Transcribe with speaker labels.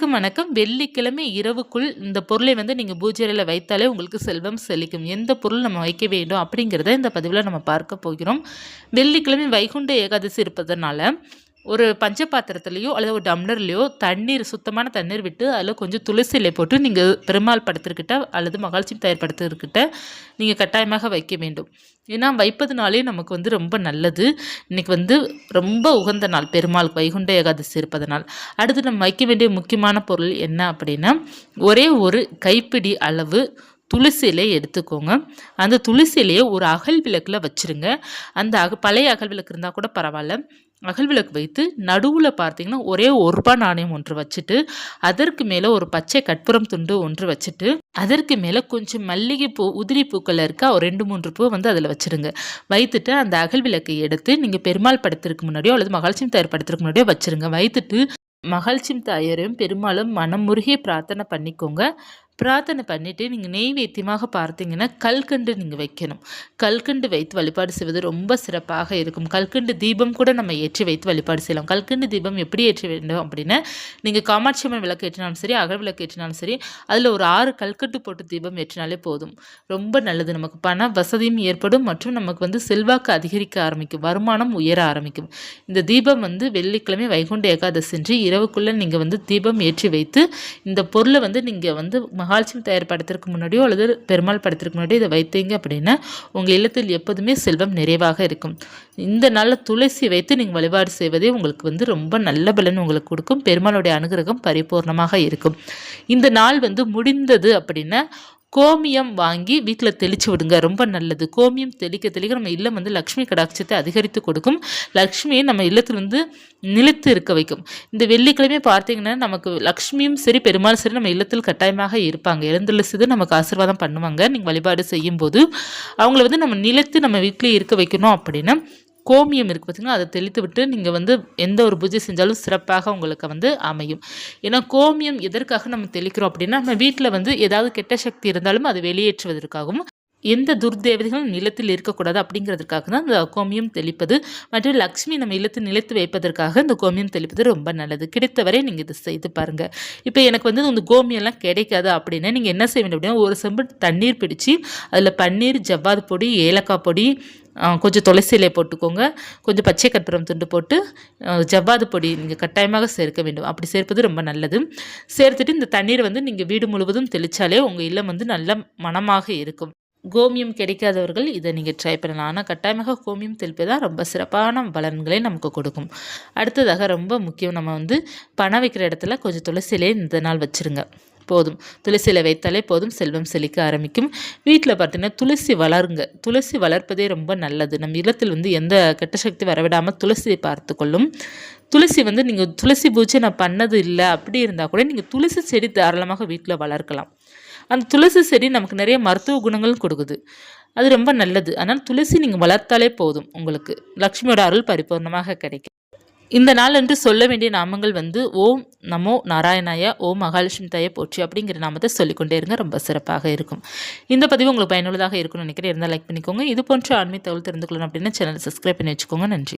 Speaker 1: அனைவருக்கும் வணக்கம். வெள்ளிக்கிழமை இரவுக்குள் இந்த பொருளை வந்து நீங்கள் பூஜையில் வைத்தாலே உங்களுக்கு செல்வம் செழிக்கும். எந்த பொருள் நம்ம வைக்க வேண்டும் அப்படிங்கிறத இந்த பதிவில் நம்ம பார்க்க போகிறோம். வெள்ளிக்கிழமை வைகுண்ட ஏகாதசி இருப்பதனால ஒரு பஞ்ச பாத்திரத்துலேயோ அல்லது ஒரு டம்ளர்லேயோ தண்ணீர் சுத்தமான தண்ணீர் விட்டு அதில் கொஞ்சம் துளசி இலை போட்டு நீங்கள் பெருமாள் படத்திற்கிட்ட அல்லது மகாலட்சுமி தயார் படத்திற்கிட்ட நீங்கள் கட்டாயமாக வைக்க வேண்டும். ஏன்னா வைப்பதுனாலே நமக்கு வந்து ரொம்ப நல்லது. இன்றைக்கி வந்து ரொம்ப உகந்த நாள். பெருமாள் வைகுண்ட ஏகாதசி இருப்பதனால். அடுத்து நம்ம வைக்க வேண்டிய முக்கியமான பொருள் என்ன அப்படின்னா ஒரே ஒரு கைப்பிடி அளவு துளசி இலையை எடுத்துக்கோங்க. அந்த துளசி இலையை ஒரு அகல் விளக்கில் வச்சுருங்க. அந்த அக பழைய அகல் விளக்கு இருந்தால் கூட பரவாயில்ல. அகல் விளக்கு வைத்து நடுவில் பார்த்தீங்கன்னா ஒரே ஒரு ரூபாய் நாணயம் ஒன்று வச்சுட்டு அதற்கு மேலே ஒரு பச்சை கற்பூரம் துண்டு ஒன்று வச்சுட்டு அதற்கு மேலே கொஞ்சம் மல்லிகை பூ உதிரி பூக்கள் இருக்க ஒரு ரெண்டு மூன்று பூ வந்து அதில் வச்சுருங்க. வைத்துட்டு அந்த அகல் விளக்கை எடுத்து நீங்கள் பெருமாள் படத்திற்கு முன்னாடியோ அல்லது மகாலட்சுமி தயார் படத்திற்கு முன்னாடியோ வச்சுருங்க. வைத்துட்டு மகாலட்சுமி தாயாரையும் பெருமாளும் மனம் முருகிய பிரார்த்தனை பண்ணிக்கோங்க. பிரார்த்தனை பண்ணிவிட்டு நீங்கள் நெய்வேத்தியமாக பார்த்தீங்கன்னா கல்கண்டு நீங்கள் வைக்கணும். கல்கண்டு வைத்து வழிபாடு செய்வது ரொம்ப சிறப்பாக இருக்கும். கல்கண்டு தீபம் கூட நம்ம ஏற்றி வைத்து வழிபாடு செய்யலாம். கல்கண்டு தீபம் எப்படி ஏற்றி வேண்டும் அப்படின்னா நீங்கள் காமாட்சி அம்மன் விளக்கு ஏற்றினாலும் சரி அகல் விளக்கு ஏற்றினாலும் சரி அதில் ஒரு ஆறு கல்கட்டு போட்டு தீபம் ஏற்றினாலே போதும். ரொம்ப நல்லது. நமக்கு பண வசதியும் ஏற்படும் மற்றும் நமக்கு வந்து செல்வாக்கு அதிகரிக்க ஆரம்பிக்கும். வருமானம் உயர ஆரம்பிக்கும். இந்த தீபம் வந்து வெள்ளிக்கிழமை வைகுண்ட ஏகாதசி இரவுக்குள்ளே நீங்கள் வந்து தீபம் ஏற்றி வைத்து இந்த பொருளை வந்து நீங்கள் வந்து மகாலட்சுமி தயார் படத்திற்கு முன்னாடியோ அல்லது பெருமாள் படத்திற்கு முன்னாடியோ இதை வைத்தீங்க அப்படின்னா உங்கள் இல்லத்தில் எப்போதுமே செல்வம் நிறைவாக இருக்கும். இந்த நாளில் துளசி வைத்து நீங்கள் வழிபாடு செய்வதே உங்களுக்கு வந்து ரொம்ப நல்ல பலன் உங்களுக்கு கொடுக்கும். பெருமாளுடைய அனுகிரகம் பரிபூர்ணமாக இருக்கும். இந்த நாள் வந்து முடிந்தது அப்படின்னா கோமியம் வாங்கி வீட்டில் தெளித்து விடுங்க ரொம்ப நல்லது. கோமியம் தெளிக்க தெளிக்க நம்ம இல்லம் வந்து லக்ஷ்மி கடாட்சத்தை அதிகரித்து கொடுக்கும். லக்ஷ்மியை நம்ம இல்லத்தில் வந்து நிலைத்து இருக்க வைக்கும். இந்த வெள்ளிக்கிழமை பார்த்தீங்கன்னா நமக்கு லக்ஷ்மியும் சரி பெருமாள் சரி நம்ம இல்லத்தில் கட்டாயமாக இருப்பாங்க. எழுந்துள்ளது நமக்கு ஆசீர்வாதம் பண்ணுவாங்க. நீங்கள் வழிபாடு செய்யும்போது அவங்கள வந்து நம்ம நிலைத்து நம்ம வீட்டிலே இருக்க வைக்கணும் அப்படின்னா கோமியம் இருக்குது பார்த்திங்கன்னா அதை தெளித்து விட்டு நீங்கள் வந்து எந்த ஒரு பூஜை செஞ்சாலும் சிறப்பாக உங்களுக்கு வந்து அமையும். ஏன்னா கோமியம் எதற்காக நம்ம தெளிக்கிறோம் அப்படின்னா நம்ம வீட்டில் வந்து ஏதாவது கெட்ட சக்தி இருந்தாலும் அதை வெளியேற்றுவதற்காகவும் எந்த துர்தேவதைகளும் நிலத்தில் இருக்கக்கூடாது அப்படிங்கிறதுக்காக தான் இந்த கோமியம் தெளிப்பது. மற்றும் லக்ஷ்மி நம்ம இல்லத்தில் நிலைத்து வைப்பதற்காக இந்த கோமியம் தெளிப்பது ரொம்ப நல்லது. கிடைத்தவரை நீங்கள் இதை செய்து பாருங்கள் இப்போ எனக்கு வந்து இந்த கோமியம்லாம் கிடைக்காது அப்படின்னா நீங்கள் என்ன செய்ய வேண்டும் அப்படின்னா ஒரு செம்பு தண்ணீர் பிடிச்சி அதில் பன்னீர் ஜவ்வாது பொடி ஏலக்காய் பொடி கொஞ்சம் துளசி போட்டுக்கோங்க. கொஞ்சம் பச்சை கற்பூரம் துண்டு போட்டு ஜவ்வாது பொடி நீங்கள் கட்டாயமாக சேர்க்க வேண்டும். அப்படி சேர்ப்பது ரொம்ப நல்லது. சேர்த்துட்டு இந்த தண்ணீர் வந்து நீங்கள் வீடு முழுவதும் தெளித்தாலே உங்கள் இல்லம் வந்து நல்ல மனமாக இருக்கும். கோமியம் கிடைக்காதவர்கள் இதை நீங்கள் ட்ரை பண்ணலாம். ஆனால் கட்டாயமாக கோமியம் தெளிப்பதான் ரொம்ப சிறப்பான பலன்களை நமக்கு கொடுக்கும். அடுத்ததாக ரொம்ப முக்கியம் நம்ம வந்து பணம் வைக்கிற இடத்துல கொஞ்சம் துளசியிலே இந்த நாள் வச்சுருங்க. போதும். துளசியில் வைத்தாலே போதும் செல்வம் செழிக்க ஆரம்பிக்கும். வீட்டில் பார்த்தீங்கன்னா துளசி வளருங்க. துளசி வளர்ப்பதே ரொம்ப நல்லது. நம்ம இல்லத்தில் வந்து எந்த கெட்ட சக்தி வரவிடாமல் துளசியை பார்த்து கொள்ளும் துளசி வந்து நீங்கள் துளசி பூஜை நான் பண்ணது இல்லை அப்படி இருந்தால் கூட நீங்கள் துளசி செடி தாராளமாக வீட்டில் வளர்க்கலாம். அந்த துளசி செடி நமக்கு நிறைய மருத்துவ குணங்கள் கொடுக்குது. அது ரொம்ப நல்லது. அதனால் துளசி நீங்கள் வளர்த்தாலே போதும் உங்களுக்கு. லக்ஷ்மியோட அருள் பரிபூர்ணமாக கிடைக்கும். இந்த நாள் என்று சொல்ல வேண்டிய நாமங்கள் வந்து ஓம் நமோ நாராயணாய ஓம் மகாலட்சுமி தாயை போற்றி அப்படிங்கிற நாமத்தை சொல்லிக்கொண்டே இருங்க. ரொம்ப சிறப்பாக இருக்கும். இந்த பதிவு உங்களுக்கு பயனுள்ளதாக இருக்கும்னு நினைக்கிறேன். இருந்தால் லைக் பண்ணிக்கோங்க. இது போன்ற ஆன்மீக தகவல் தெரிந்து கொள்ளணும் அப்படின்னா சேனலை சப்ஸ்கிரைப் பண்ணி வச்சுக்கோங்க. நன்றி.